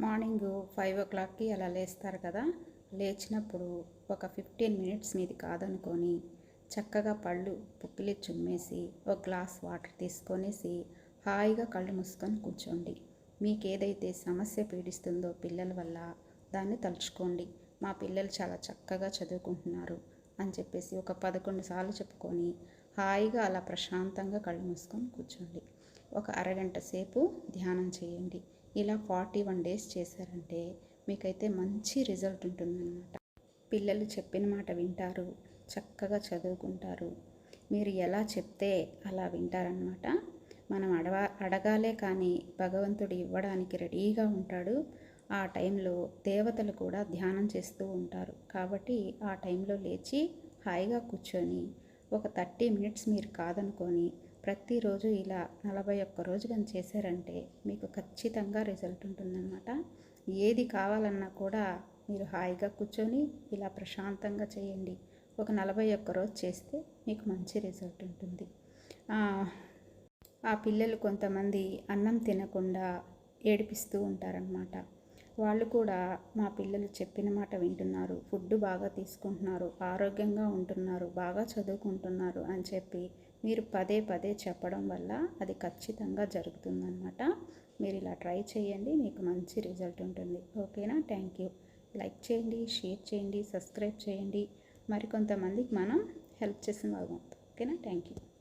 Morning five ఓ క్లాక్కి అలా లేస్తారు కదా. లేచినప్పుడు ఒక ఫిఫ్టీన్ మినిట్స్ మీది కాదనుకొని చక్కగా పళ్ళు పుక్కిలి చుమ్మేసి ఒక గ్లాస్ వాటర్ తీసుకొనేసి హాయిగా కళ్ళు మూసుకొని కూర్చోండి. మీకు ఏదైతే సమస్య పీడిస్తుందో పిల్లల వల్ల దాన్ని తలుచుకోండి. మా పిల్లలు చాలా చక్కగా చదువుకుంటున్నారు అని చెప్పేసి ఒక పదకొండు సార్లు చెప్పుకొని హాయిగా అలా ప్రశాంతంగా కళ్ళు మూసుకొని కూర్చోండి. ఒక అరగంట సేపు ధ్యానం చేయండి. ఇలా ఫార్టీ వన్ డేస్ చేశారంటే మీకైతే మంచి రిజల్ట్ ఉంటుందన్నమాట. పిల్లలు చెప్పిన మాట వింటారు చక్కగా చదువుకుంటారు. మీరు ఎలా చెప్తే అలా వింటారనమాట మనం అడవ అడగాలే కానీ భగవంతుడు ఇవ్వడానికి రెడీగా ఉంటాడు. ఆ టైంలో దేవతలు కూడా ధ్యానం చేస్తూ ఉంటారు. కాబట్టి ఆ టైంలో లేచి హాయిగా కూర్చొని ఒక థర్టీ మినిట్స్ మీరు కాదనుకొని ప్రతిరోజు ఇలా నలభై ఒక్క రోజు కానీ చేశారంటే మీకు ఖచ్చితంగా రిజల్ట్ ఉంటుందన్నమాట. ఏది కావాలన్నా కూడా మీరు హాయిగా కూర్చొని ఇలా ప్రశాంతంగా చేయండి. ఒక నలభై ఒక్క రోజు చేస్తే మీకు మంచి రిజల్ట్ ఉంటుంది. ఆ పిల్లలు కొంతమంది అన్నం తినకుండా ఏడిపిస్తూ ఉంటారనమాట వాళ్ళు కూడా మా పిల్లలు చెప్పిన మాట వింటున్నారు. ఫుడ్ బాగా తీసుకుంటున్నారు. ఆరోగ్యంగా ఉంటున్నారు. బాగా చదువుకుంటున్నారు అని చెప్పి మీరు పదే పదే చెప్పడం వల్ల అది ఖచ్చితంగా జరుగుతుందన్నమాట. మీరు ఇలా ట్రై చేయండి మీకు మంచి రిజల్ట్ ఉంటుంది. ఓకేనా? Thank you. లైక్ చేయండి షేర్ చేయండి సబ్స్క్రైబ్ చేయండి. మరికొంతమందికి మనం హెల్ప్ చేసిన బాగుంటుంది ఓకేనా? Thank you.